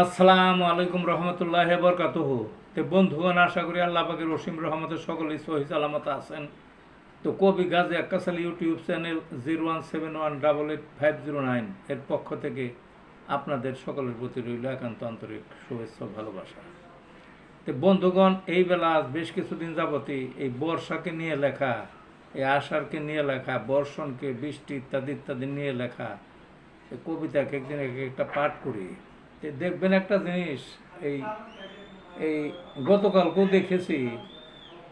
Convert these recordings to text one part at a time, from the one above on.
আসসালামু আলাইকুম রহমতুল্লাহ বরকাতুহ। তো বন্ধুগণ, আশা করি আল্লাহ পাকের রসিম রহমতের সকলেই সহি সালামত আছেন। তো কবি Gazi Akkasal YouTube channel zero one seven one double eight five zero nine এর পক্ষ থেকে আপনাদের সকলের প্রতি রইল একান্ত আন্তরিক শুভেচ্ছা ভালোবাসা। তো বন্ধুগণ, এই বেলা আজ বেশ কিছুদিন যাবতই এই বর্ষাকে নিয়ে লেখা, এই আষাঢ়কে নিয়ে লেখা, বর্ষণকে, বৃষ্টি ইত্যাদি ইত্যাদি নিয়ে লেখা কবিতাকে একদিন এক একটা পাঠ করি। দেখবেন একটা জিনিস, এই এই গতকালকেও দেখেছি,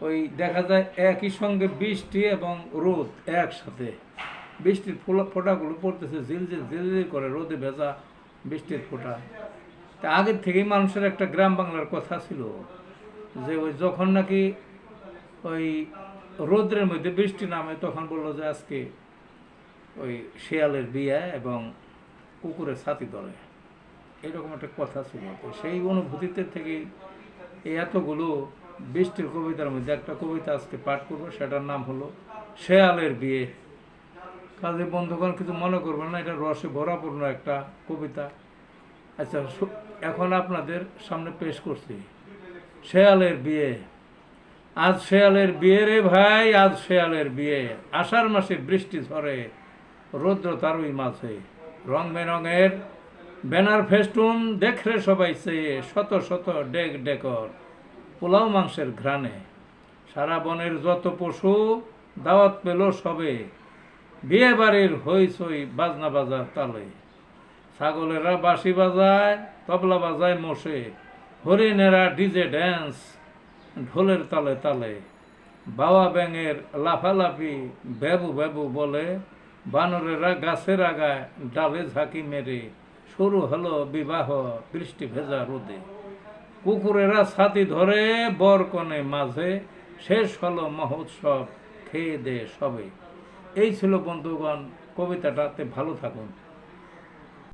ওই দেখা যায় একই সঙ্গে বৃষ্টি এবং রোদ একসাথে। বৃষ্টির ফোলা, ফোঁটাগুলো পড়তেছে, ঝিলঝিল ঝিলঝিল করে রোদে ভেজা বৃষ্টির ফোঁটা। তা আগের থেকেই মানুষের একটা গ্রাম বাংলার কথা ছিল, যে ওই যখন নাকি ওই রোদ্রের মধ্যে বৃষ্টি নামে, তখন বলল যে আজকে ওই শেয়ালের বিয়ে এবং কুকুরের ছাতি ধরে। এরকম একটা কথা ছিল সেই অনুভূতিতে থেকে এই এতগুলো বৃষ্টির কবিতার মধ্যে একটা কবিতা আজকে পাঠ করব, সেটার নাম হলো শেয়ালের বিয়ে। কাজে বন্ধুগণ, কিছু মনে করবেন না, এটা রসে ভরাপূর্ণ একটা কবিতা। আচ্ছা এখন আপনাদের সামনে পেশ করছি। শেয়ালের বিয়ে। আজ শেয়ালের বিয়ে রে ভাই, আজ শেয়ালের বিয়ে। আষাঢ় মাসে বৃষ্টি ঝরে, রৌদ্র তারই মাঝে। রং বেরঙের ব্যানার ফেস্টুন দেখরে সবাই চেয়ে শত শত ডেক ডেকর, পোলাও মাংসের ঘ্রাণে। সারা বনের যত পশু দাওয়াত পেল সবে বিয়ে বাড়ির হইচই বাজনা বাজার তালে। ছাগলেরা বাঁশি বাজায়, তবলা বাজায় মোষে, হরিণেরা ডিজে ড্যান্স ঢোলের তালে তালে। বাবা ব্যাঙের লাফালাফি ব্যাবু বেবু বলে, বানরেরা গাছের আগায় ডালে ঝাঁকি মেরে শুরু হলো বিবাহ, বৃষ্টি ভেজা রোদে। কুকুরেরা ছাতি ধরে বর কনে মাঝে, শেষ হলো মহোৎসব, খেয়ে দে সবে। এই ছিল বন্ধুগণ, কবিতাটাতে ভালো থাকুন।